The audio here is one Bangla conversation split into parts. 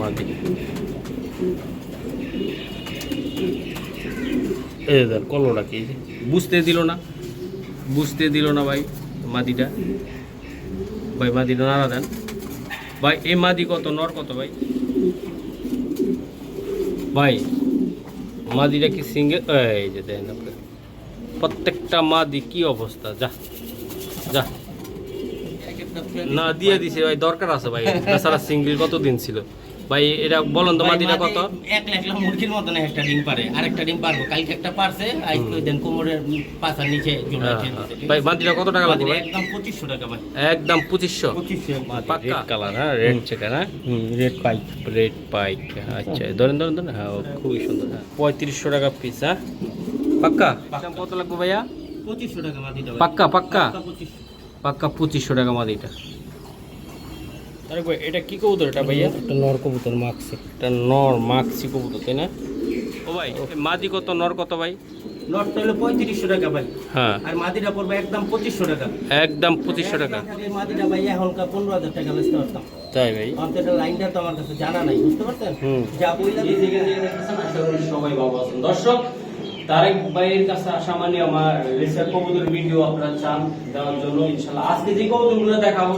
মাদি এই দেন কলোটা কি? বুঝতে দিল না। বুঝতে দিল না ভাই, মাদিটা। ভাই, মাদিটা নাড়া দেন। ভাই, এই মাদি কত, নর কত ভাই? ভাই, মাদিটা কি সিঙ্গেল এই যে দেন আপনি প্রত্যেকটা মাদি কি অবস্থা? যা যা। না দিয়ে দিছে ভাই দরকার আছে ভাই। তাছাড়া সিঙ্গেল কত দিন ছিল? ভাই এটা বলুন তো মাদিটা কত? এক লাখ লাখ মুরগির মতন একটা ডিম পারে। আরেকটা ডিম পারব। কালকে একটা পারছে আজ ওই দেন কোমরের পাশার নিচে হ্যাঁ, হ্যাঁ। ভাই? মাদিটা কত টাকা লাগবে একদম পঁচিশশো টাকা ভাই। একদম পঁচিশশো? পঁচিশশো পাক্কা? কালার হ্যাঁ রেড চিকেন হ্যাঁ? রেড পাইপ রেড পাইক আচ্ছা ধরেন ধরেন ধরেন হ্যাঁ ও খুবই সুন্দর হ্যাঁ। পঁয়ত্রিশশো টাকা পিস হ্যাঁ? পাক্কা? কত লাগবে ভাইয়া? পঁচিশশো টাকা মাদিটা পাক্কা? পাক্কা পঁচিশশো। পাক্কা পঁচিশশো টাকা মাদিটা আরে ভাই এটা কি কবুতর এটা ভাইয়া? একটা নর কবুতর মাখছে এটা নর মাক্সি কবুতর তাই না? ও ভাই মাদি কত নর কত ভাই? নটটা হলো পঁয়ত্রিশশো টাকা ভাই। হ্যাঁ। আর মাদিটা পড়বে একদম পঁচিশশো টাকা। একদম পঁচিশশো টাকা। মাদিটা ভাই এখনকার পনেরো হাজার টাকা বেচতে পারতাম। তাই ভাই। আমার লাইনটা তো আমার কাছে জানা নাই বুঝতে পারছেন? যা বইলা সবাই ভালো দর্শক তারেক ভাইয়ের কাছে আসা মানে আমার রেসার কবুতর ভিডিও আপনারা চান দেওয়ার জন্য ইনশাল্লাহ আজকে যে কবুতরগুলো দেখাবো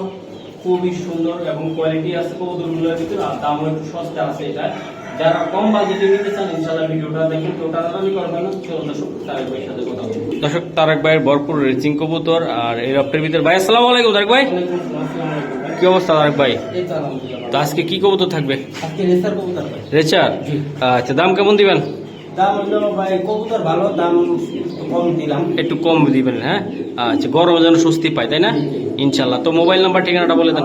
খুবই সুন্দর এবং কোয়ালিটি আছে কবুতরগুলোর ভিতরে আর দামও একটু সস্তা আছে এটা। যারা কম বাজেটে নিতে চান ইনশাল্লাহ ভিডিওটা দেখেন। কেউ টানাটানি করবেন না চলুন দর্শক তারেক ভাইয়ের সাথে কথা বলব দর্শক তারেক ভাইয়ের ভরপুর রেসিং কবুতর আর এই রপ্তের ভিতরে ভাই আসসালামু আলাইকুম তারেক ভাই। কি অবস্থা তারেক ভাই? তো আজকে কি কবুতর থাকবে? আজকে রেসার কবুতর রেচার আচ্ছা দাম কেমন দিবেন? দাম হলো ভাই কবুতর ভালো দাম একটু কম দিলাম। একটু কম দিবেন হ্যাঁ? আচ্ছা গরম যেন স্বস্তি পায় তাই না? ইনশাল্লাহ তো মোবাইল নাম্বার ঠিকানাটা বলে দেন।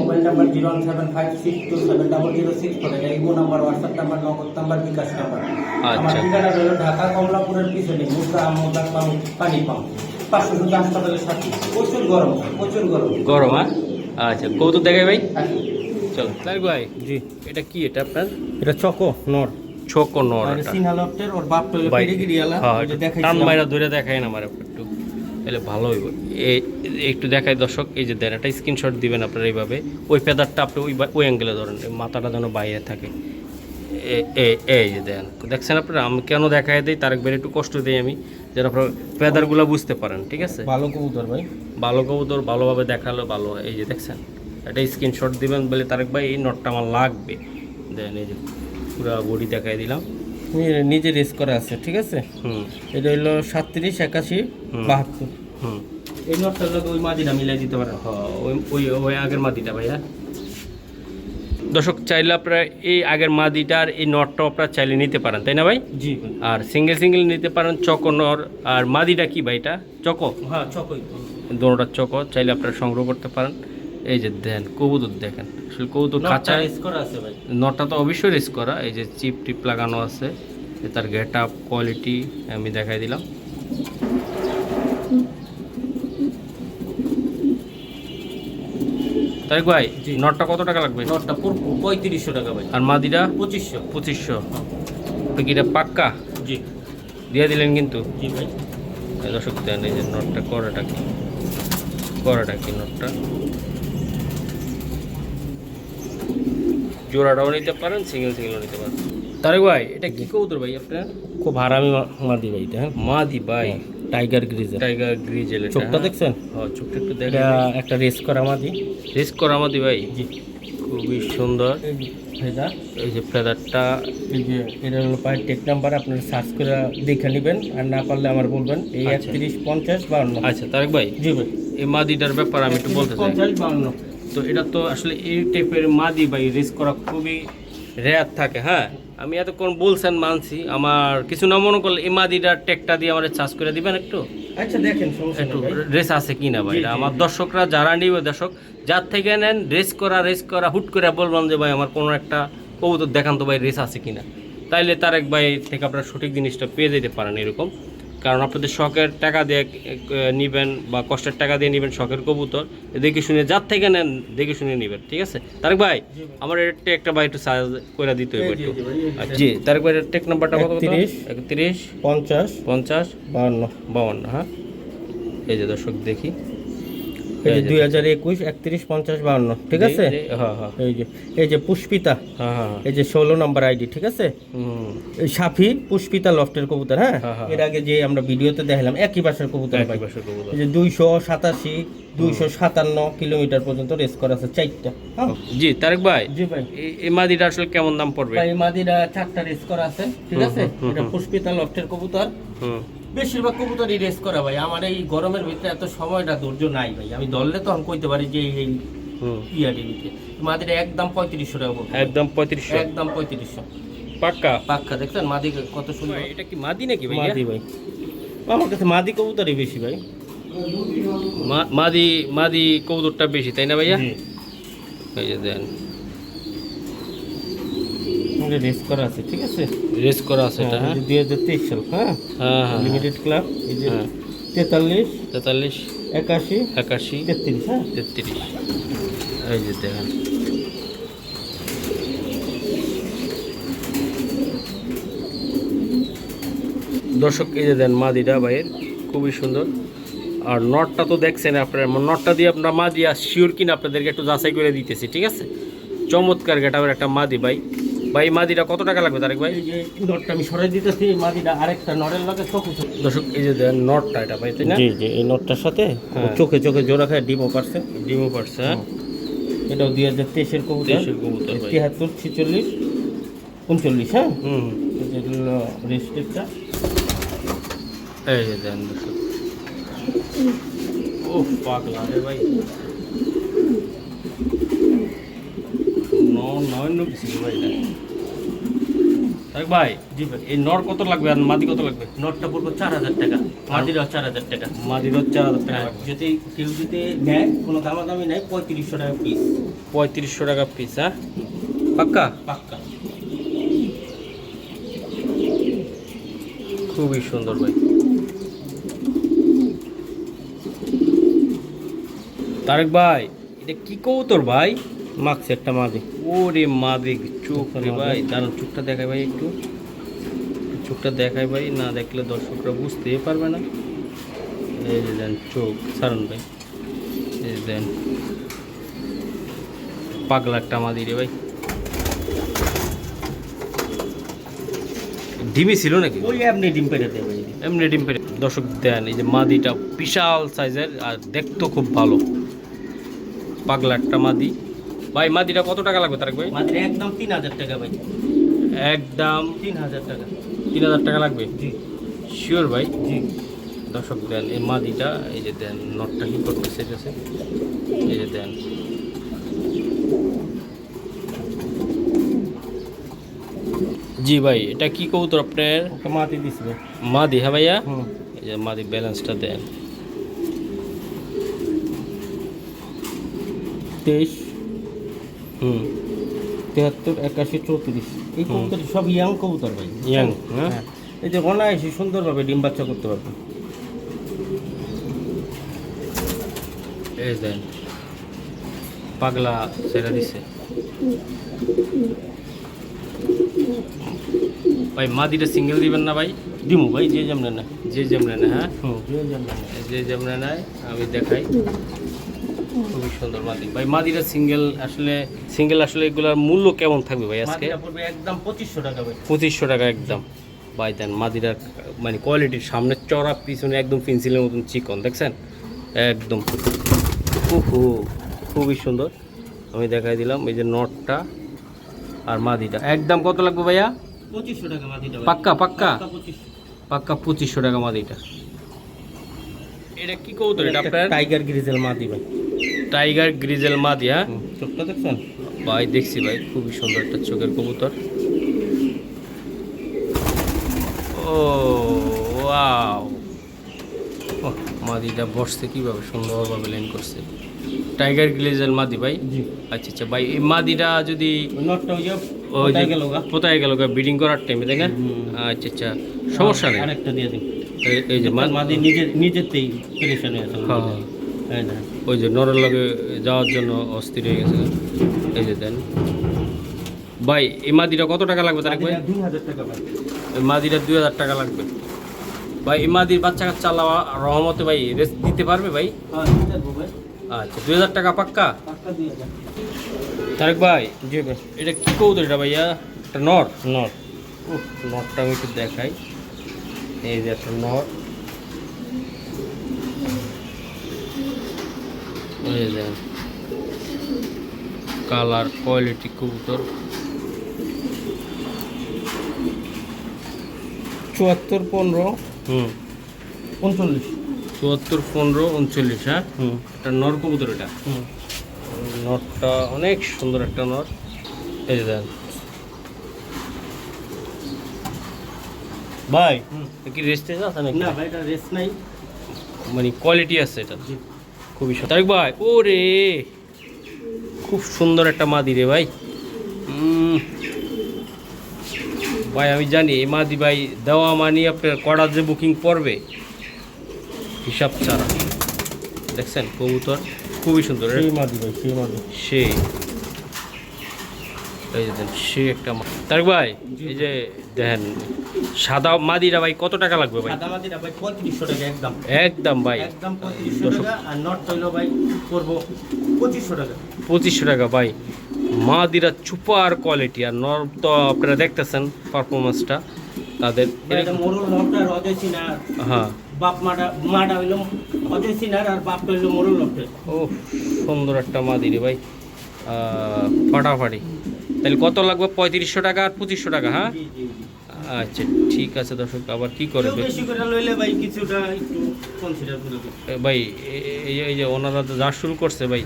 Mobile number zero one seven five six two seven double zero six four এটা imo number WhatsApp number Nagad number bKash number. আচ্ছা। ঠিকানা হলো ঢাকা কমলাপুরের পিছনে মুদ্রা মোদা পানি পাম্প পাঁচশো শুধু হাসপাতালের সাথে। প্রচুর গরম প্রচুর গরম। গরম হ্যাঁ? আচ্ছা কৌতুক দেখাই ভাই। আসুন। চলো। তাই ভাই জি। এটা কি এটা আপনার? এটা চকো নর। ছোক নর এটা সিনহালপ্টের ওর বাপ পেডিগিরিয়ালা হ্যাঁ যে টান মাইরা ধরে দেখাই না আমার একটু। তাহলে ভালো হইব। একটু দেখাই দর্শক এই যে দেন একটা স্ক্রিনশট দিবেন আপনারা এইভাবে। ওই ফেদারটা আপনি ওই ওই অ্যাঙ্গেলে ধরেন মাথাটা যেন বাইরে থাকে। এই যে দেন। দেখছেন আপনারা আমি কেন দেখাই দিই? তার একবার একটু কষ্ট দিই আমি যেন আপনার ফেদারগুলো বুঝতে পারেন ঠিক আছে? ভালো কবুতর ভাই। ভালো কবুতর ভালোভাবে দেখাল ভালো এই যে দেখছেন? একটা স্ক্রিনশট দিবেন বলে তারেক ভাই এই নটটা আমার লাগবে। দেন এই যে পুরো বডি দেখাই দিলাম। নিজে রেস করা আছে ঠিক আছে? হুম। এটা হলো সাতত্রিশ একাশি হুম। বাহাত্তর। হুম। এই নটটা ওই মাদিটা মিলাই দিতে পারেন। হ, ওই ওই ওই আগের মাদিটা ভাইয়া। দর্শক চাইলে আপনারা এই আগের মাদিটা আর এই নটটা আপনারা চাইলে নিতে পারেন তাই না ভাই? জি আর সিঙ্গেল সিঙ্গেল নিতে পারেন চকো নর। আর মাদিটা কি ভাই এটা? চকো? হ্যাঁ চকই। দোনোটা চকো চাইলে আপনারা সংগ্রহ করতে পারেন। এই যে দেন কবুতর দেখেন। আসলে কবুতর কাঁচা খাঁচায় করা আছে ভাই। নটটা তো অবশ্যই রেস করা এই যে চিপ টিপ লাগানো আছে এ তার গেট আপ কোয়ালিটি আমি দেখাই দিলাম। তাই ভাই নটটা কত টাকা লাগবে? নটটা পুরো পঁয়ত্রিশশো টাকা ভাই। আর মাদিটা পঁচিশশো। পঁচিশশো। এটা পাক্কা? জি। দিয়ে দিলেন কিন্তু। জি ভাই। এই দর্শক দেন এই যে নটটা করাটা কি? করাটা কি নটটা? জোড়াটাও নিতে পারেন সিঙ্গেল সিঙ্গেলও নিতে পারেন। তারেক ভাই এটা কি কবুতর ভাই আপনার? খুব হারামি মাদি ভাই এটা হ্যাঁ। মাদি ভাই। টাইগার গ্রিজের টাইগার গ্রিজেল চোখটা দেখছেন? হ্যাঁ চোখটা একটু দেখেন একটা রেস করা মাদি। রেস করা মাদি ভাই? জি। খুবই সুন্দর। যে এই যে ফেদারটা। এই যে এটা হলো পায়ের টেক নাম্বার আপনারা সার্চ করে দেখে নেবেন আর না পারলে আমার বলবেন। এই আচ্ছা। একত্রিশ পঞ্চাশ বাউন্ন। আচ্ছা তারেক ভাই জি ভাই। এই মাদিটার ব্যাপার আমি একটু বলতে চাই। পঞ্চাশ বাউন্ন। তো এটা তো আসলে এই টাইপের মাদি ভাই রেস করা খুবই রেয়ার থাকে হ্যাঁ? আমি এতক্ষণ বলছেন মানছি আমার কিছু না মনে করলে এই মাদিটার টেকটা দিয়ে আমার চার্জ করে দিবেন একটু? আচ্ছা দেখেন একটু রেস আছে কিনা ভাই? এটা আমার দর্শকরা যারা নিবে দর্শক যার থেকে নেন রেস করা রেস করা হুট করে বললাম যে ভাই আমার কোনো একটা কবুতর দেখান তো ভাই রেস আছে কিনা। তাইলে তার এক ভাই থেকে আপনারা সঠিক জিনিসটা পেয়ে যেতে পারেন এরকম। কারণ আপনাদের শখের টাকা দিয়ে নিবেন বা কষ্টের টাকা দিয়ে নিবেন শখের কবুতর দেখে শুনে যার থেকে নেন দেখে শুনে নিবেন ঠিক আছে? তারেক ভাই আমার এটা একটা ভাই একটু সাজ করে দিতে হবে একটু। জি, আচ্ছা, জি তারেক ভাই টেক নাম্বারটা কত তিরিশ একত্রিশ পঞ্চাশ পঞ্চাশ বাউন্ন বাউন্ন হ্যাঁ? এই যে দর্শক দেখি। এই যে দুই হাজার একুশ একত্রিশ পঞ্চাশ বাউন্ন ঠিক আছে? হ্যাঁ হ্যাঁ। এই যে এই যে পুষ্পিতা হ্যাঁ এই যে ষোলো নম্বর আইডি ঠিক আছে? এই সাফি পুষ্পিতা লফটের কবুতর হ্যাঁ? এর আগে যে আমরা ভিডিওতে দেখালাম একই বাসার কবুতর। এই যে দুইশো সাতাশি দুইশো সাতান্ন কিলোমিটার পর্যন্ত রেস করা আছে চারটা জি তারেক ভাই জি ভাই। এই- এই মাদিটা আসলে কেমন দাম পড়বে? ভাই মাদিরা চারটা রেস করা আছে ঠিক আছে? এটা পুষ্পিতা লফটের কবুতর। হুম। বেশিরভাগ কবুতরই রেস করা ভাই। আমার এই গরমের ভিতরে এত সময়টা ধৈর্য নাই ভাই। আমি ধরলে তো আমি কইতে পারি যে এই হুম। ইয়াডিতে মাদিরা একদম পঁয়ত্রিশশো টাকা। একদম পঁয়ত্রিশশো। একদম পঁয়ত্রিশশো। পাক্কা? পাক্কা দেখছেন? মাদি কত সুন্দর। এটা কি মাদি নাকি ভাই মাদি ভাই। আমার কাছে মাদি কবুতরই বেশি ভাই। মাদি মাদি কবুতরটা বেশি তাই না ভাইয়া? জি। এই যে দেন। এটা রেস করা আছে ঠিক আছে? রেস করা আছে এটা হ্যাঁ দুই হাজার তেইশ সাল হ্যাঁ? হ্যাঁ হ্যাঁ লিমিটেড ক্লাব এই যে হ্যাঁ। তেতাল্লিশ তেতাল্লিশ একাশি একাশি তেত্রিশ হ্যাঁ? তেত্রিশ। এই যে দেখেন। দর্শক এই যে দেন মাদিটা ভাইয়ের খুবই সুন্দর। আর নটটা তো দেখছেন আপনার নটটা দিয়ে আপনার মাদি আর শিওর কিনা আপনাদেরকে একটু যাচাই করে দিতেছি ঠিক আছে? চমৎকার গেটাবের একটা মাদি ভাই। ভাই মাদিটা কত টাকা লাগবে তারেক ভাই? এই যে নটটা আমি সরাই দিতেছি এই মাদিটা আরেকটা নরের লগে চোখে চোখে। দর্শক এই যে দেন নটটা এটা ভাই তাই না? জি জি এই নটটার সাথে হ্যাঁ। চোখে চোখে জোড়া খায় ডিমও পারছে। ডিমও পারছে হ্যাঁ। এটাও দুই হাজার তেইশের কবুতর। 23 এর কবুতর ভাই। তিয়াত্তর ছিচল্লিশ উনচল্লিশ হ্যাঁ? হুম। এই যে হলো রেস্টেকটা এই যে দেন দর্শক। ও পাগলা রে ভাই। ন নয় নো কিছু ভাই তাই ভাই জি ভাই এই নর কত লাগবে আর মাদি কত লাগবে? নটটা পড়ব চার হাজার টাকা মাদিরাও চার হাজার টাকা। মাদির চার হাজার টাকা হ্যাঁ, যদি কেউ যদি নেয় কোনো দামাদামি নেই পঁয়ত্রিশশো টাকা পিস পঁয়ত্রিশশো টাকা পিস হ্যাঁ? পাক্কা? পাক্কা। খুবই সুন্দর ভাই। তারেক ভাই এটা কি কবুতর ভাই? মাখছে একটা মাদি ওরে মাদে চোখ রে ভাই দাঁড়ান চোখটা দেখায় ভাই একটু। চোখটা দেখায় ভাই না দেখলে দর্শকরা বুঝতেই পারবে না। এই যে দেন চোখ সারণ ভাই। এই দেন। পাগলা একটা মাদি রে ভাই। ডিমি ছিল নাকি? ওই আপনি ডিম পেটে দেবে এমনি ডিম পেরে। দর্শক দেন এই যে মাদিটা বিশাল সাইজের আর দেখতেও খুব ভালো। পাগলা একটা মাদি। ভাই মাদিটা কত টাকা লাগবে তারেক ভাই? মাদিরা একদম তিন হাজার টাকা ভাই। একদম তিন হাজার টাকা। তিন হাজার টাকা লাগবে? জি। শিওর ভাই। জি। দর্শক দেন এই মাদিটা এই যে দেন নটটা কি করতেছে এটাছে এই যে দেন। জি ভাই এটা কি কবুতর আপনার? মাটি দিস ভাই। মাদি হ্যাঁ ভাইয়া? এই যে মাদি ব্যালেন্সটা দেন। তেইশ। হুম। তেহাত্তর একাশি চৌত্রিশ। এই কবুতর সব ইয়াং কবুতর ভাই। Young, হ্যাঁ? এই যে অনায়াসে সুন্দরভাবে ডিম বাচ্চা করতে পারবে। পাগলা সেটা দিছে। ভাই মাদিটা সিঙ্গেল দিবেন না ভাই? ডিমু ভাই যে যেমন না যে যেমন না হ্যাঁ? যে না যে যেমন নাই আমি দেখাই। খুবই সুন্দর মাদি। ভাই মাদিটা সিঙ্গেল আসলে সিঙ্গেল আসলে এগুলার মূল্য কেমন থাকবে ভাই আজকে? একদম পঁচিশশো টাকা ভাই। পঁচিশশো টাকা একদম। ভাই দেন মাদিরার মানে কোয়ালিটির সামনে চড়া পিছনে একদম পেন্সিলের মতন চিকন দেখছেন? একদম। ওহো খুবই সুন্দর। আমি দেখাই দিলাম এই যে নটটা আর মাদিটা। একদম কত লাগবে ভাইয়া? পঁচিশশো টাকা ভাই। পাক্কা পাক্কা? পাক্কা পঁচিশশো। পাক্কা পঁচিশশো টাকা মাদিটা। এটা কি কবুতর এটা আপনার? টাইগার গ্রিজেল মাদি ভাই। টাইগার গ্রিজেল মাদি হ্যাঁ চোখটা দেখছেন? ভাই দেখছি ভাই খুবই সুন্দর একটা চোখের কবুতর। ও ওয়াও। মাদিটা বসছে কীভাবে সুন্দরভাবে লেন করছে। টাইগার গ্লেজের মাদি ভাই? আচ্ছা আচ্ছা ভাই এই মাদিটা যদি কোথায় গেল ব্রিডিং করার টাইমে তাই না? আচ্ছা আচ্ছা সমস্যা নেই। আরেকটা দিয়ে দিন এই- যে মাদি নিজের নিজেরতেই পেরেশান হয়ে আছে হ্যাঁ। দেখেন। ওই যে নরের লগে যাওয়ার জন্য অস্থির হয়ে গেছে। এই যে দেন। ভাই এই মাদিটা কত টাকা লাগবে তারেক ভাই? মাদিটা দুই হাজার টাকা লাগবে। ভাই এই মাদির বাচ্চা কাচ্চা আল্লাহ রহমতে ভাই রেস্ট দিতে পারবে ভাই? হ্যাঁ আচ্ছা দুই হাজার টাকা পাক্কা? তারেক ভাই জি ভাই এটা কী কবুতর এটা ভাইয়া? একটা নর? নর। নটটা আমি একটু দেখাই। এই যে একটা নর। এই কালার কোয়ালিটি কবুতর। চুয়াত্তর পনেরো হুম। উনচল্লিশ। চুয়াত্তর পনেরো উনচল্লিশ হ্যাঁ? হুম। একটা নর কবুতর এটা? হুম। নটটা অনেক সুন্দর একটা নট এই যে দেখেন ভাই কি রেস্টেজ আছে নাকি? না ভাই এটা রেস্ট নাই। মানে কোয়ালিটি আছে এটা। খুবই সুন্দর ভাই ওরে! খুব সুন্দর একটা মাদি রে ভাই। ভাই আমি জানি এই মাদি ভাই দেওয়া মানি আপনার কড়া যে বুকিং পড়বে হিসাব ছাড়া। দেখছেন কবুতর খুবই সুন্দর। সেই মাদি ভাই সেই মাদি। সে এই যে সে একটা ভাই এই যে দেখেন সাদা মাদিরা ভাই কত টাকা লাগবে ভাই? সাদা মাদিটা ভাই পঁয়ত্রিশশো টাকা একদম। একদম ভাই। একদম টাকা আর নট তৈল ভাই করব পঁচিশশো টাকা। পঁচিশশো টাকা ভাই। মাদিরা চুপার কোয়ালিটি আর নর তো আপনারা দেখতেছেন পারফরমেন্সটা তাদের হ্যাঁ। বাপ মাটা মাটা হইল অজয় সিনার আর বাপটা হইল মোরল লফটের ও সুন্দর একটা মাদি রে ভাই ফাটাফাটি। তাহলে কত লাগবে পঁয়ত্রিশশো টাকা আর পঁচিশশো টাকা হ্যাঁ আচ্ছা ঠিক আছে দর্শক আবার কি করে ভাই এই যে- ওনারা তো যা শুরু করছে ভাই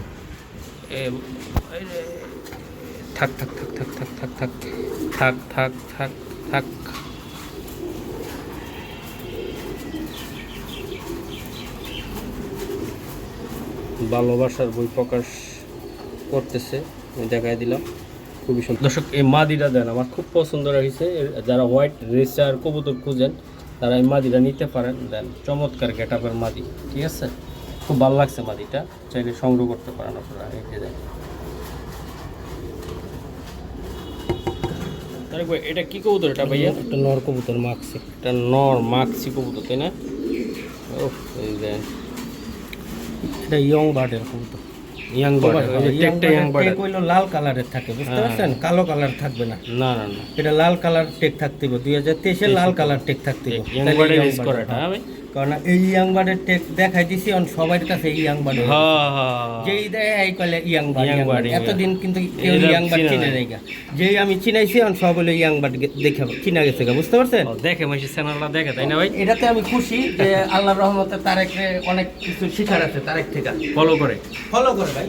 থাক থাক থাক থাক থাক থাক থাক থাক থাক থাক থাক ভালোবাসার বই প্রকাশ করতেছে আমি দেখাই দিলাম খুবই সুন্দর। দর্শক এই মাদিটা দেন আমার খুব পছন্দ এর- যারা হোয়াইট রেসার কবুতর খুঁজেন তারা এই মাদিটা নিতে পারেন। দেন চমৎকার গেটাপের মাদি ঠিক আছে? খুব ভালো লাগছে মাদিটা। চাইলে সংগ্রহ করতে পারেন আপনারা এই যে দেন এটা কি কবুতর এটা ভাইয়া? একটা নর কবুতর মাখছে এটা নর মাক্সি কবুতর তাই না? যে। এটা ইয়ং বার্ডের কবুতর। ইয়াং টেকটা ইয়াং টেক হইল লাল কালারের থাকে বুঝতে হ্যাঁ। পারছেন? কালো কালার থাকবে না। না এটা লাল কালার টেক থাকতে হবে দুই হাজার তেইশে লাল কালার টেক থাকতে হবে ইয়াং ইউজ ভাই কারণ এই ইয়াং বার্ডের টেক দেখাই দিছি অন সবার কাছে ইয়াং বার্ড হ্যাঁ হ্যাঁ যেই দেয় এই কলে ইয়াং বার্ড এতদিন কিন্তু কেউ ইয়াং বার্ড চিনে নাই। যেই আমি চিনাইছি অন সব হলো ইয়াং বার্ড দেখে চিনা গেছে বুঝতে পারছেন? দেখে মাসি চ্যানেলটা দেখে তাই না ভাই? এটাতে আমি খুশি যে আল্লাহর রহমতে তারেকরে অনেক কিছু শিখার আছে তারেক থেকে। ফলো করে। ফলো করে ভাই।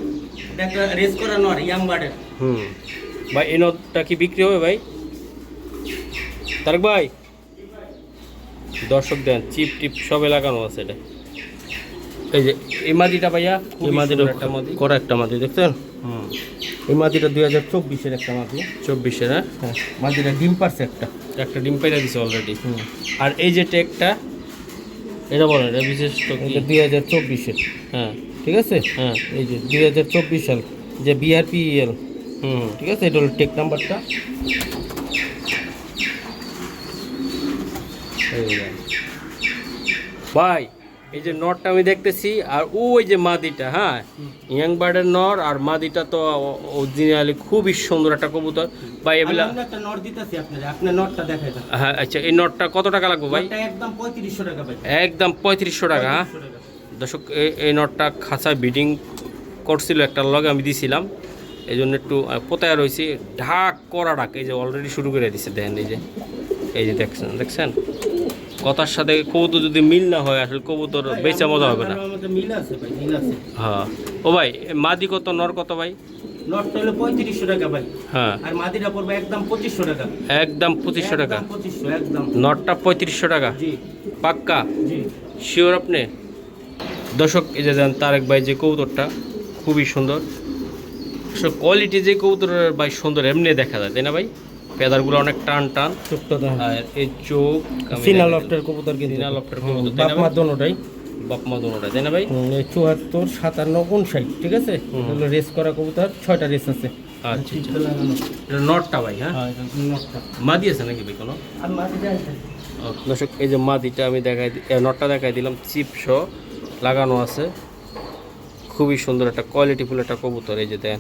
এটা রেস করা নর ইয়াং বার্ডের। হুম। ভাই নোটটা কি বিক্রি হবে ভাই? তারক ভাই দর্শক দেন চিপ টিপ সবে লাগানো আছে এটা। এই যে এই মাদিটা ভাইয়া এই মাদিটা একটা মাদি করা একটা মাদি দেখছেন? হুম। এই মাদিটা দুই হাজার চব্বিশের একটা মাদি চব্বিশের হ্যাঁ? হ্যাঁ মাদিটা ডিম পারছে একটা। একটা ডিম পাইরা দিছে অলরেডি হুম। আর এই যে টেকটা এটা বলেন এটা বিশেষ দুই হাজার চব্বিশের। হ্যাঁ। ঠিক আছে? হ্যাঁ। এই যে দুই হাজার চব্বিশ সাল যে বিআরপিএল হুম। ঠিক আছে? এটা হলো টেক নাম্বারটা। ভাই এই যে নরটা আমি দেখতেছি আর ওই যে মাদিটা হ্যাঁ? ইয়াং বার্ডের নর আর মাদিটা তো অরিজিনালি খুবই সুন্দর একটা কবুতর। ভাই এগুলা নট দিতেছি আপনার আপনার নটটা দেখাই হ্যাঁ আচ্ছা এই নটটা কত টাকা লাগবে ভাই? নটটা একদম পঁয়ত্রিশশো টাকা ভাই। একদম পঁয়ত্রিশশো টাকা হ্যাঁ? 3500 টাকা। দর্শক এই- নটটা খাঁচায় বিডিং করছিল একটা লগে আমি দিছিলাম। এই জন্য একটু পোতায় রয়েছে ঢাক করা ডাক এই যে অলরেডি শুরু করে দিছে দেখেন এই যে। এই যে দেখছেন দেখছেন? কথার সাথে কবুতর যদি মিল না হয় আসলে কবুতর বেচা মজা হবে না। মিল আছে ভাই মিল আছে। হ্যাঁ। ও ভাই মাদি কত নর কত ভাই? নটটা হলো পঁয়ত্রিশশো টাকা ভাই। হ্যাঁ। আর মাদিটা পড়বে একদম পঁচিশশো টাকা। একদম পঁচিশশো টাকা। পঁচিশশো একদম। নটটা পঁয়ত্রিশশো টাকা। জি। পাক্কা? জি। শিওর আপনি? দর্শক এই যে যান তারেক ভাই যে কবুতরটা খুবই সুন্দর। কোয়ালিটি যে কবুতরের ভাই সুন্দর এমনি দেখা যায় তাই না ভাই? পেদারগুলো অনেক টান টান। আর এই চোখ সিনা লফটের কবুতর কিন্তু। সিনা লফটের কবুতর, বাপ মা দোনোটাই। বাপ মা দোনোটা তাই না ভাই? চুয়াত্তর সাতান্ন উনষাট ঠিক আছে? এগুলো রেস করা কবুতর ছয়টা রেস আছে। আচ্ছা আচ্ছা। নটটা ভাই হ্যাঁ? হ্যাঁ, নটটা। মাদি আছে নাকি ভাই কোনো। দর্শক এই যে মাদিটা আমি দেখাই নটটা দেখাই দিলাম চিপ সহ লাগানো আছে। খুবই সুন্দর একটা কোয়ালিটিফুল একটা কবুতর এই যে দেন।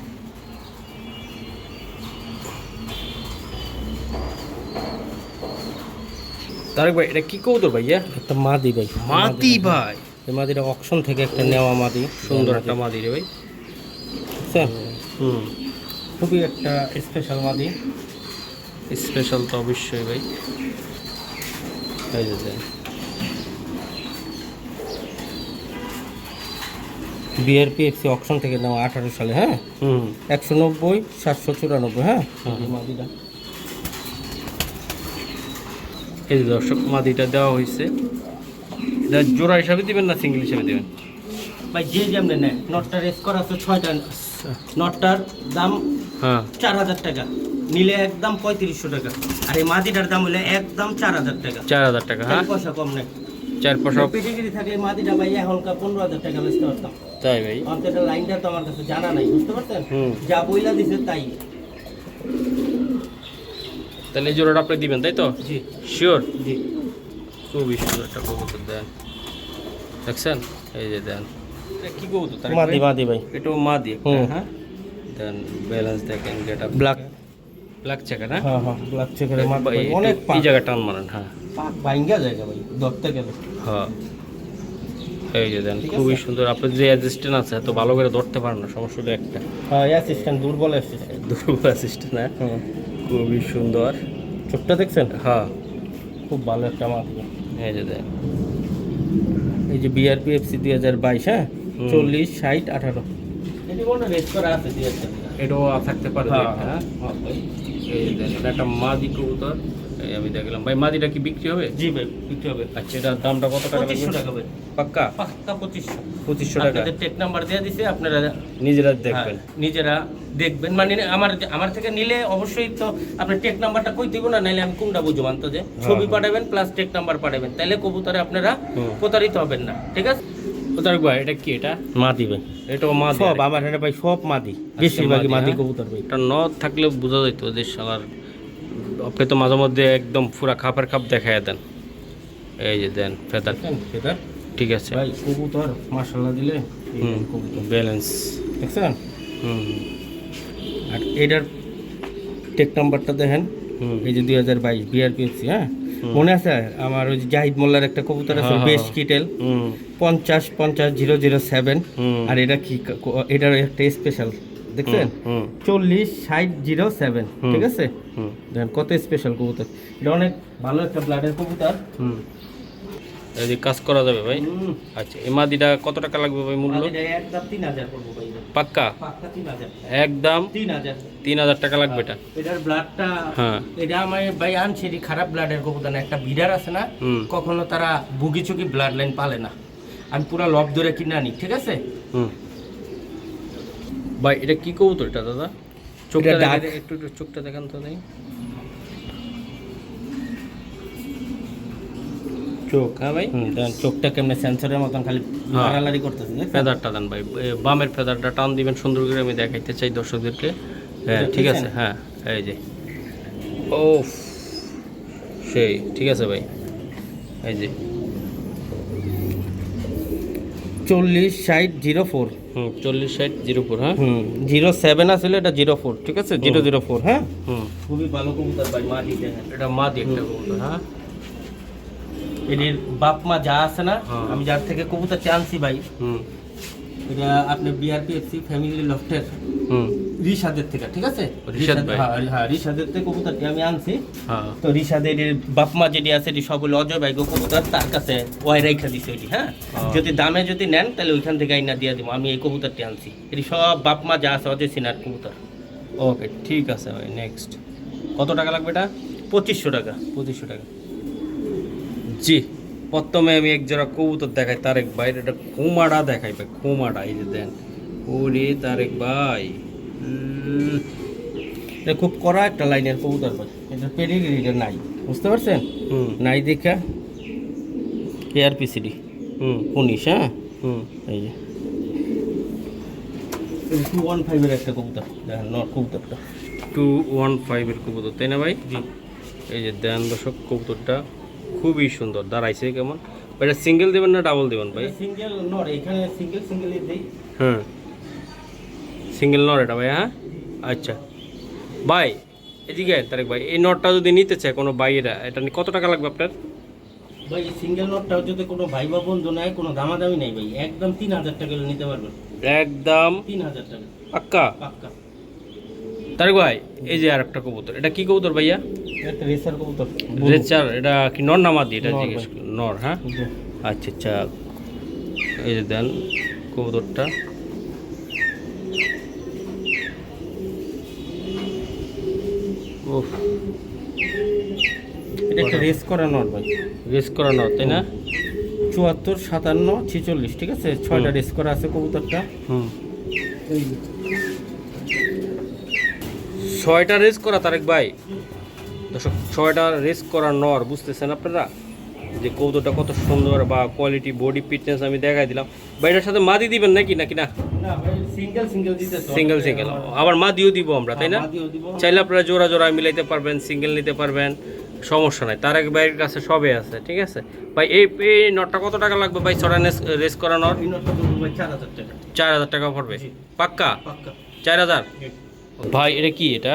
তারেক ভাই এটা কি কবুতর ভাইয়া? একটা মাদি ভাই। মাদি ভাই। এই মাদিটা অকশন থেকে একটা নেওয়া মাদি। সুন্দর একটা মাদি রে ভাই। হুম। খুবই একটা স্পেশাল মাদি। স্পেশাল তো অবশ্যই ভাই। এই যে দেন বিআরপি এফসি অকশন থেকে নেওয়া আঠারো সালে হ্যাঁ? হুম। একশো নব্বই সাতশো চুরানব্বই হ্যাঁ? মাদিটা। এই যে দর্শক মাদিটা দেওয়া হয়েছে এটা জোড়া হিসাবে দিবেন না সিঙ্গেল হিসাবে দিবেন? ভাই যে যেমন নেয় নটটা রেস করা আছে ছয়টা নটটার দাম হ্যাঁ। চার হাজার টাকা। নিলে একদম পঁয়ত্রিশশো টাকা। আর এই মাদিটার দাম হলে একদম চার হাজার টাকা। চার হাজার টাকা হ্যাঁ? পয়সা কম নেই। চার পয়সা পেটিগিরি থাকে এই মাদিটা ভাই এখনকার পনেরো হাজার টাকা বেচতে পারতাম। তাই ভাই। অন্তত লাইনটা তো আমার কাছে জানা নাই বুঝতে পারছেন? যা বইলা দিছে তাই। তাহলে এই জোড়াটা আপনি দিবেন তাই তো? জি। শিওর জি। খুবই সুন্দর একটা কবুতর দেন। দেখছেন? এই যে দেন। কি কবুতর মাদি? মাদি ভাই। এটাও মাদি। হ্যাঁ? দেন ব্যালেন্স দেখেন get up black black checker হ্যাঁ? হ্যাঁ হ্যাঁ ব্ল্যাক চেকের অনেক এই জায়গা টান মারেন হ্যাঁ। পাক ভাঙ্গা জায়গা ভাই ধরতে গেলে। হ্যাঁ। এই যে দেন খুবই সুন্দর। আপনার যে অ্যাসিস্ট্যান্ট আছে এত ভালো করে ধরতে পারেন না সমস্যাটা একটা। হ্যাঁ অ্যাসিস্ট্যান্ট দুর্বল অ্যাসিস্ট্যান্ট দুর্বল অ্যাসিস্ট্যান্ট হ্যাঁ? খুবই সুন্দর। চোখটা দেখছেন? হ্যাঁ। খুব ভালো একটা মাছ এই যে দেখ। এই যে বিআরপি এফসি দুই হাজার বাইশ হ্যাঁ? চল্লিশ ষাট আঠারো। এটাও থাকতে পারে হ্যাঁ। হ্যাঁ? এই যে একটা মাদি কবুতর। আমি দেখলাম। ভাই মাদিটা কি বিক্রি হবে? জি ভাই বিক্রি হবে। আচ্ছা এটার দামটা কত টাকা পঁচিশশো টাকা ভাই। পাক্কা? পাক্কা পঁচিশশো। পঁচিশশো টাকা। আপনাদের টেক নাম্বার দিয়ে দিছে আপনারা নিজেরা দেখবেন। হ্যাঁ, নিজেরা দেখবেন। মানে আমার আমার থেকে নিলে অবশ্যই তো আপনার টেক নাম্বারটা কই দিব না নাইলে আমি কোনটা বুঝব মানতো যে? ছবি পাঠাবেন প্লাস টেক নাম্বার পাঠাবেন। তাহলে কবুতরে আপনারা প্রতারিত হবেন না ঠিক আছে? তারেক ভাই এটা কি এটা? মাদি ভাই। এটাও মাদি। সব আমার এটা ভাই সব মাদি। বেশিরভাগই মাদি, হ্যাঁ? কবুতর ভাই। এটা নদ থাকলে বোঝা যেত যে শালার আপনি তো মাঝে মধ্যে একদম পুরা খাপের খাপ দেখায় দেন। এই যে দেন ফেদার। ঠিক আছে। ভাই কবুতর মাশাআল্লাহ দিলে কবুতর। ব্যালেন্স। দেখছেন? হুম। আর এটার টেক নাম্বারটা দেখেন। এই যে দুই হাজার বাইশ বিআরপিএফসি হ্যাঁ? মনে আছে? আমার ওই জাহিদ মোল্লার একটা কবুতর আছে হ্যাঁ, বেশ হ্যাঁ। কিটেল। পঞ্চাশ পঞ্চাশ জিরো জিরো সেভেন। আর এটা কি এটার একটা স্পেশাল দেখছেন? চল্লিশ ষাট জিরো সেভেন ঠিক আছে? দেখেন কত স্পেশাল কবুতর। এটা অনেক ভালো একটা ব্লাডের কবুতর। এই যে কাজ করা যাবে ভাই। আচ্ছা এই মাদিটা কত টাকা লাগবে ভাই মূল্য। পাক্কা? একদম? তিন হাজার। টাকা লাগবে এটা? এটার ব্লাডটা হ্যাঁ। এটা আমার ভাই আনছে খারাপ ব্লাডের কবুতর না একটা বিডার আছে না কখনো তারা বুগি চুকি ব্লাড লাইন পালে না। আমি পুরো লব ধরে কিনে আনি ঠিক আছে? ভাই এটা কি কবুতর এটা দাদা চোখটা একটু একটু চোখটা দেখান তো নেই চোখ হ্যাঁ ভাই? চোখটা কেমনে সেন্সরের মতন খালি হ্যাঁ। লাড়ালাড়ি করতেছে দেখছেন? ফেদারটা দেন ভাই বামের ফেদারটা টান দিবেন সুন্দর করে আমি দেখাইতে চাই দর্শকদেরকে। হ্যাঁ ঠিক আছে? হ্যাঁ এই যে। ও সেই ঠিক আছে ভাই এই যে। চল্লিশ ষাট জিরো ফোর। হুম চল্লিশ ষাট জিরো ফোর হ্যাঁ? হুম জিরো সেভেন আসলে এটা জিরো ফোর ঠিক আছে? জিরো জিরো ফোর হ্যাঁ? হুম। খুবই ভালো কবুতর ভাই মা দিতে হ্যাঁ। এটা মা দিয়ে একটা কবুতর হ্যাঁ? এদের বাপ মা যা আছে না হ্যাঁ। আমি যার থেকে কবুতর চানছি ভাই হুম। এটা আপনি বিআরপি এফসি ফ্যামিলি লফটের হুম। রিশাদের থেকে ঠিক আছে? হ্যাঁ হ্যাঁ রিশাদের থেকে কবুতরটি আমি আনছি। হ্যাঁ। তো রিশাদের এর বাপ যেটি আছে এটি সকল অজয় ভাই কবুতর তার কাছে ওয়াই রাইখা দিছে ওইটি হ্যাঁ? হ্যাঁ। যদি দামে যদি নেন তাহলে ওইখান থেকে আইনা দিয়ে দিব আমি এই কবুতরটি আনছি। এটি সব বাপমা যা আছে অজয় সিনার কবুতর। ওকে ঠিক আছে ভাই নেক্সট কত টাকা লাগবে এটা? পঁচিশশো টাকা। পঁচিশশো টাকা। জি। প্রথমে আমি এক জোড়া কবুতর দেখাই তারেক ভাই এটা কুমাড়া দেখাই ভাই কুমাড়া এই যে দেন। ওরে তারেক ভাই। এটা খুব কড়া একটা লাইনের কবুতর ভাই এটা পেডিগ্রিটা নাই বুঝতে পারছেন? হুম। নাই দেখা এআরপিসিডি হুম। উনিশ হ্যাঁ? হুম। এই যে টু ওয়ান ফাইভের একটা কবুতর দেখেন নর কবুতরটা। টু ওয়ান ফাইভের কবুতর তাই না ভাই? জি। এই যে দেন দর্শক কবুতরটা। খুবই সুন্দর দাঁড়াইছে কেমন? এটা সিঙ্গেল দেবেন না ডাবল দেবেন ভাই? সিঙ্গেল নর এখানে সিঙ্গেল সিঙ্গেলই দেই। হুম সিঙ্গেল নর এটা ভাই হ্যাঁ? আচ্ছা। ভাই এদিকে তারেক ভাই এই নটটা যদি নিতে চায় কোনো বাইরা এটা কত টাকা লাগবে আপনার? ভাই সিঙ্গেল নটটাও যদি কোনো ভাই বা বন্ধু নেয় কোনো দামাদামি নেই ভাই একদম তিন হাজার টাকা নিতে পারবেন। একদম? তিন হাজার টাকা। পাক্কা? পাক্কা। তারেক ভাই এই যে আর একটা কবুতর এটা কি কবুতর ভাইয়া? রেসার কবুতর। রেচার এটা কি নর না মাদি? এটা জিজ্ঞেস নর হ্যাঁ? আচ্ছা আচ্ছা। এই যে দেন কবুতরটা। এটা একটা রেস করা নট ভাই। রেস করা নর তাই না? চুয়াত্তর সাতান্ন ছেচল্লিশ ঠিক আছে? ছয়টা রেস করা আছে কবুতরটা। হুম। ছয়টা রেস করা তারেক ভাই। দর্শক ছয়টা রেস করা নর বুঝতেছেন আপনারা? যে কৌতোটা কত সুন্দর বা কোয়ালিটি বডি ফিটনেস আমি দেখাই দিলাম। বা এটার সাথে মাদি দিবেন নাকি নাকি না? সিঙ্গেল সিঙ্গেল দিতে সিঙ্গেল সিঙ্গেল আবার মাদিও দিব আমরা তাই না? চাইলে আপনারা জোড়া জোড়া মিলাইতে পারবেন সিঙ্গেল নিতে পারবেন সমস্যা নাই। তার এক ভাইয়ের কাছে সবই আছে ঠিক আছে? ভাই এই এই নটটা কত টাকা লাগবে ভাই? ছড়া রেস করা নট চার হাজার টাকা। পড়বে। পাক্কা? চার হাজার? ভাই এটা কি এটা?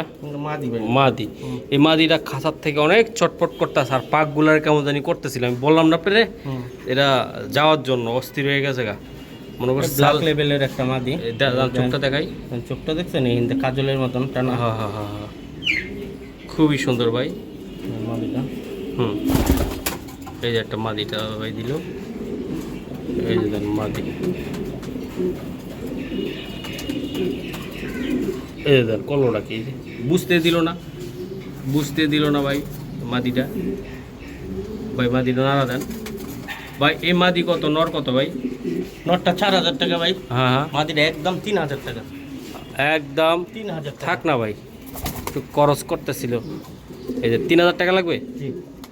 মাদি এই মাদিটা খাসার থেকে অনেক চটপট করতেছে আর পাকগুলার কেমন জানি করতেছিল। আমি বললাম না পেরে এটা যাওয়ার জন্য অস্থির হয়ে গেছে গা। মনে করছে ব্ল্যাক লেভেলের একটা মাদি। চোখটা দেখাই। চোখটা দেখছেন? এই কাজলের মতন টানা। হা হা হা হা। খুবই সুন্দর ভাই। মাদিটা। হুম। এই যে একটা মাদিটা ভাই দিল। এই যে মাদি। এই দেন কি? বুঝতে দিল না। বুঝতে দিল না ভাই মাদিটা। ভাই মাদিটা নাড়া দেন। ভাই এই মাদি কত? নর কত ভাই? নটটা চার হাজার টাকা ভাই। হ্যাঁ হ্যাঁ। মাদিটা একদম তিন হাজার টাকা। একদম। তিন হাজার থাক না ভাই। একটু করস করতেছিল। এই যে তিন হাজার টাকা লাগবে? জি।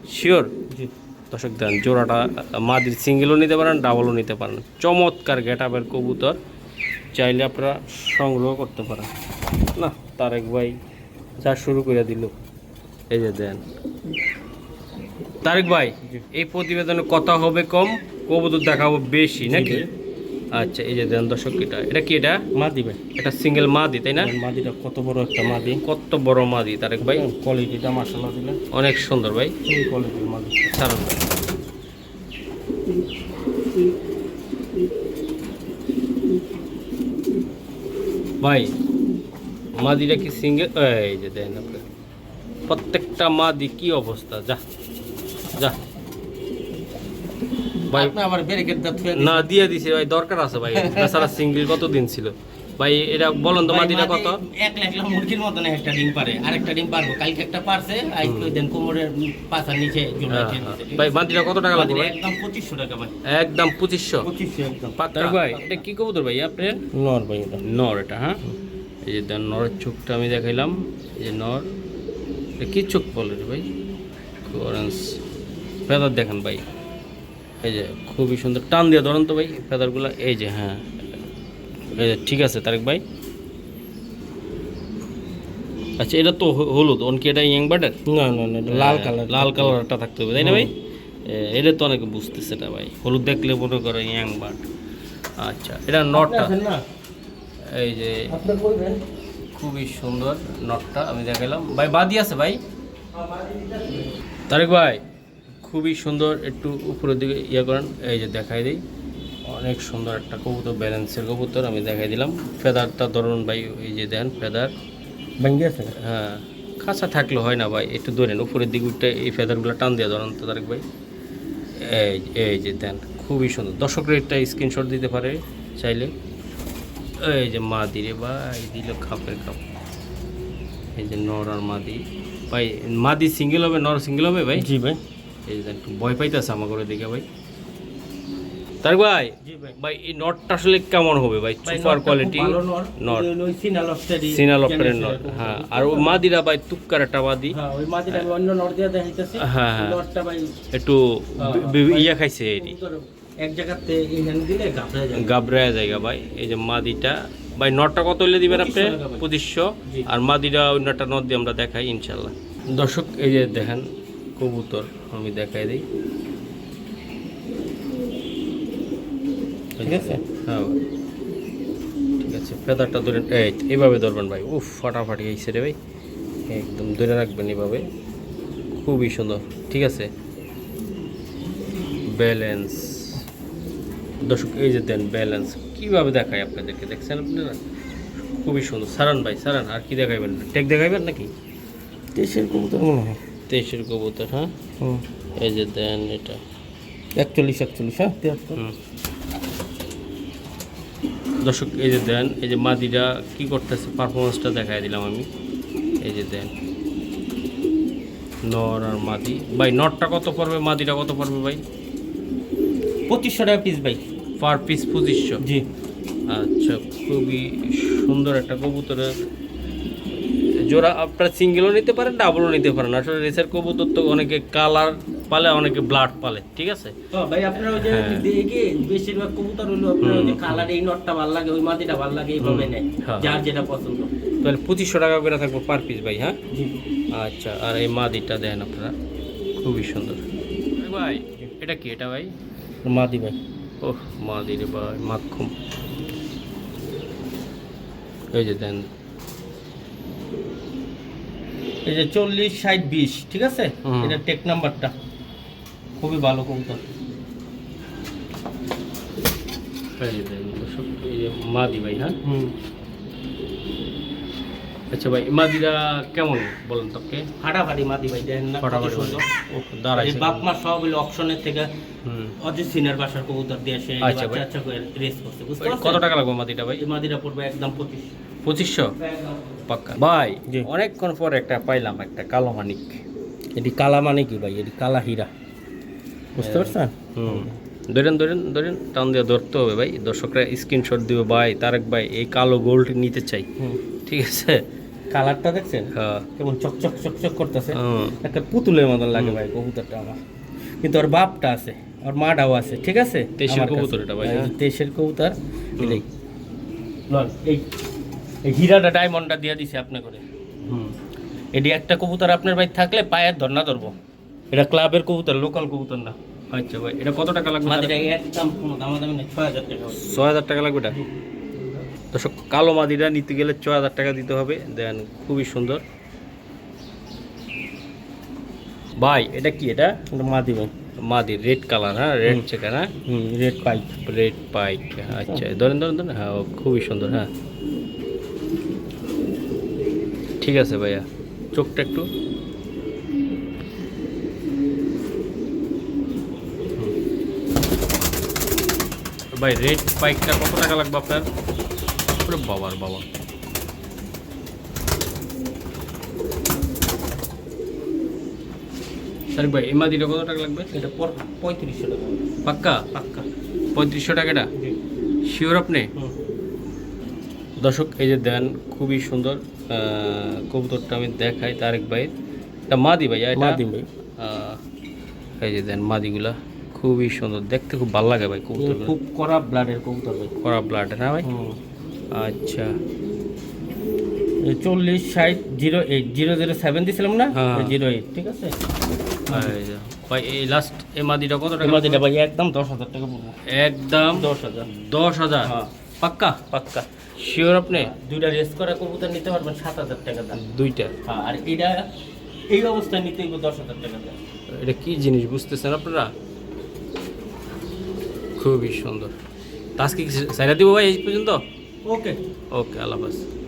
শিওর জি। দর্শক দেন জোড়াটা মাদির সিঙ্গেলও নিতে পারেন ডাবলও নিতে পারেন। চমৎকার গেট আপের কবুতর। চাইলে আপনারা সংগ্রহ করতে পারেন। না তারেক ভাই যা শুরু করে দিল। এই যে দেন। তারেক ভাই এই প্রতিবেদনে কথা হবে কম কবুতর দেখাবো বেশি নাকি? আচ্ছা এই যে দেন দর্শক এটা এটা কি এটা? মাদি ভাই। এটা সিঙ্গেল মাদি তাই না? মাদিটা কত বড় একটা মাদি। কত বড় মাদি তারেক ভাই। কোয়ালিটিটা মাসাল্লাহ দিলে। অনেক সুন্দর ভাই। কোয়ালিটির মাদি। ছাড়ুন ভাই। ভাই মাদিটা কি সিঙ্গেল এই যে দেন প্রত্যেকটা মাদি কি অবস্থা? যা যা। ভাই না দিয়ে দিছে ভাই দরকার আছে ভাই। বেচারা সিঙ্গেল কত দিন ছিল? ভাই এটা বলুন তো মাদিটা কত? এক লাখ লাখ মুরগির মতন একটা ডিম পারে। আরেকটা ডিম পারব। কালকে একটা পারছে আজকে ওই দিন কোমরের নিচে হ্যাঁ, হ্যাঁ। ভাই মাদিটা কত টাকা লাগবে একদম পঁচিশশো টাকা ভাই। একদম পঁচিশশো? পঁচিশশো একদম। ভাই এটা কি কবুতর ভাই আপনার? নর ভাই এটা। নর এটা হ্যাঁ? এই যে দেন নরের চোখটা আমি দেখাইলাম এই যে নর এটা কি চোখ বলে ভাই? অরেঞ্জ ফেদার দেখেন ভাই। এই যে খুবই সুন্দর। টান দিয়ে ধরেন তো ভাই ফেদারগুলো। এই যে হ্যাঁ। এই যে ঠিক আছে তারেক ভাই। আচ্ছা এটা তো হলুদ। অনকি এটা ইয়াং বার্ডের? না না না এটা লাল কালার লাল কালারটা থাকতে হবে তাই না ভাই? এটা তো অনেকে বুঝতেছে এটা ভাই। হলুদ দেখলে মনে করে ইয়াং বার্ড। আচ্ছা এটা নটটা না। এই যে খুবই সুন্দর নটটা আমি দেখালাম। ভাই বাদি আছে ভাই? তারেক ভাই খুবই সুন্দর একটু উপরের দিকে ইয়ে করেন এই যে দেখাই দিই। অনেক সুন্দর একটা কবুতর ব্যালেন্সের কবুতর আমি দেখাই দিলাম। ফেদারটা ধরুন ভাই এই যে দেন ফেদার। ভেঙে আছে? হ্যাঁ খাঁচা থাকলে হয় না ভাই একটু ধরেন উপরের দিকে উঠে এই ফেদারগুলো টান দিয়ে ধরেন তো তারেক ভাই। এই এই যে দেন খুবই সুন্দর। দর্শকরা একটা স্ক্রিনশট দিতে পারে চাইলে। এই যে মা দিরে ভাই দিল খাপের খাপ এই যে নর আর মাদি। ভাই মাদি সিঙ্গেল হবে নর সিঙ্গেল হবে ভাই? জি ভাই। এই যে একটু ভয় পাইতেছে আমার করে দেখে ভাই। তারেক ভাই জি ভাই। ভাই এই নটটা আসলে কেমন হবে ভাই? সুপার কোয়ালিটি নট সিনাল সিনাল নট হ্যাঁ। আর ওই মাদিরা ভাই তুক্কার একটা মাদি। হ্যাঁ ওই আমি অন্য নর দিয়ে দেখাইতেছি। হ্যাঁ, হ্যাঁ। ভাই একটু বি- ইয়া খাইছে এটি। এক জায়গাতে দিলে যায়। জায়গা ভাই। এই যে মাদিটা ভাই নটটা কত দিবেন আপনি? 2500 পঁচিশশো। আর মাদিটা অন্যটা নট দিয়ে আমরা দেখাই ইনশাল্লাহ। দর্শক এই যে দেখেন কবুতর আমি দেখাই দিই। ঠিক আছে? হ্যাঁ আচ্ছা ফেদারটা ধরে এইভাবে ধরবেন ভাই। উফ ফাটাফাটি এই রে ভাই। একদম ধরে রাখবেন এইভাবে। খুবই সুন্দর। ঠিক আছে? ব্যালেন্স। দর্শক এই যে দেন ব্যালেন্স কীভাবে দেখায় আপনাদেরকে? দেখছেন আপনারা? খুবই সুন্দর। সারান ভাই সারান আর কি দেখাইবেন? টেক দেখাইবেন নাকি? দেশের কবুতর মনে হয়। তেইশের কবুতর হ্যাঁ? এই যে দেন এটা। একচল্লিশ একচল্লিশ হ্যাঁ। দর্শক এই যে দেন এই যে মাদিরা কি করতেছে? পারফরমেন্সটা দেখাই দিলাম আমি। এই যে দেন। নর আর মাদি। ভাই নটটা কত পড়বে? মাদিটা কত পড়বে ভাই? পঁচিশশো টাকা পিস ভাই। পার পিস পঁচিশশো জি। আচ্ছা খুবই সুন্দর একটা কবুতরের জোড়া। আপনার সিঙ্গেলও নিতে পারেন ডাবলও নিতে পারেন। আসলে রেসের কবুতর তো অনেকে কালার পালে অনেকে ব্লাড পালে ঠিক আছে? ভাই আপনার ওই যে হ্যাঁ। দেখে বেশিরভাগ কবুতর হলো আপনার ওই কালার এই নটটা ভালো লাগে ওই মাটিটা ভালো লাগে এইভাবে নেয় হ্যাঁ। যার যেটা পছন্দ। তাহলে পঁচিশশো টাকা করে থাকব পার পিস ভাই হ্যাঁ? আচ্ছা আর এই মাদিটা দেন আপনারা। খুবই সুন্দর। ভাই এটা কি এটা ভাই? মাদি ভাই। ওহ মা রে ভাই মাখুম। এই যে দেন। এই যে চল্লিশ ষাট বিশ ঠিক আছে। এটা টেক নাম্বারটা। খুবই ভালো কবুতর। এই যে দেন এই যে মাদি ভাই হ্যাঁ? হুম। আচ্ছা ভাই মাদিরা কেমন বলেন তোকে ফাটাফাটি মাদি ভাই দেখেন না ফটাফট সুন্দর। দাঁড়াই এই বাপ মা সব হলো অপশনের থেকে হুম। অজিত সিনের বাসার কবুতর দিয়ে সে আচ্ছা বাচ্চা করে রেস করছে বুঝতে কত টাকা লাগবে মাদিটা ভাই? মাদিটা পড়বে একদম পঁচিশ। পঁচিশশো? পাক্কা। ভাই। অনেকক্ষণ পর একটা পাইলাম একটা কালো মানিক। এটি কালা মানে কি ভাই? এটি কালা হীরা। বুঝতে পারছেন? হুম। ধরেন ধরেন ধরেন টান দিয়ে ধরতে হবে ভাই। দর্শকরা স্ক্রিনশট দিবে ভাই তারেক ভাই এই কালো গোল্ড নিতে চাই। হুম। ঠিক আছে? কালারটা দেখছেন? হ্যাঁ। কেমন চকচক চকচক করতেছে। একটা পুতুলের মতন লাগে ভাই কবুতরটা আমার। কিন্তু ওর বাপটা আছে ওর মাটাও আছে ঠিক আছে? দেশের কবুতর এটা ভাই, এই হ্যাঁ? দেশের কবুতর। এটাই এই এই হীরাটা ডায়মন্ডটা দিয়ে দিছে আপনি করে। হুম। এটি একটা কবুতর আপনার ভাই থাকলে পায়ের ধরনা ধরবো। এটা ক্লাবের কবুতর লোকাল কবুতর না। আচ্ছা ভাই এটা কত টাকা লাগবে ছয় হাজার টাকা। ছয় হাজার টাকা লাগবে এটা? দর্শক কালো মাদিটা নিতে গেলে ছ হাজার টাকা দিতে হবে। দেন খুবই সুন্দর। ভাই এটা কি এটা? মাদি ভাই। মাদি রেড কালার হ্যাঁ? রেড। চেকার হ্যাঁ? রেড পাইপ রেড পাইক আচ্ছা। ধরেন ধরেন ধরেন। হ্যাঁ খুবই সুন্দর হ্যাঁ। ঠিক আছে ভাইয়া। চোখটা একটু। ভাই রেড পাইকটা কত টাকা লাগবে আপনার? ওরে বাবার বাবা। তারিক ভাই এই মাদিটা কত টাকা লাগবে? এটা পর পঁয়ত্রিশশো টাকা। পাক্কা? পাক্কা। পঁয়ত্রিশশো টাকাটা শিওর আপনি? দর্শক এই যে দেন খুবই সুন্দর আহ, কবুতরটা আমি দেখাই তারেক ভাই এটা মাদি ভাই মাদি ভাই। এই যে দেন মাদিগুলা খুবই সুন্দর। দেখতে খুব ভালো লাগে ভাই এ কবুতরগুলো। খুব কড়া ব্লাডের কবুতর ভাই। করা ব্লাড না ভাই? হুম। আচ্ছা। চল্লিশ ষাট zero eight zero zero seven দিয়েছিলাম না? হ্যাঁ। জিরো এইট ঠিক আছে? ভাই এই লাস্ট কত টাকা? ভাই একদম দশ হাজার টাকা পড়ব। একদম দশ হাজার। দশ হাজার? হ্যাঁ। পাক্কা? পাক্কা। শিওর আপনি? দুইটা রেস করা কবুতর নিতে পারবেন সাত হাজার টাকা দাম। দুইটা? হ্যাঁ আর এটা এই অবস্থায় নিতে হইব দশ হাজার টাকা দাম। এটা কি জিনিস বুঝতেছেন আপনারা? খুবই সুন্দর। আজকে সাইরা দিব ভাই এই পর্যন্ত? ওকে ওকে আল্লাহ হাফেজ।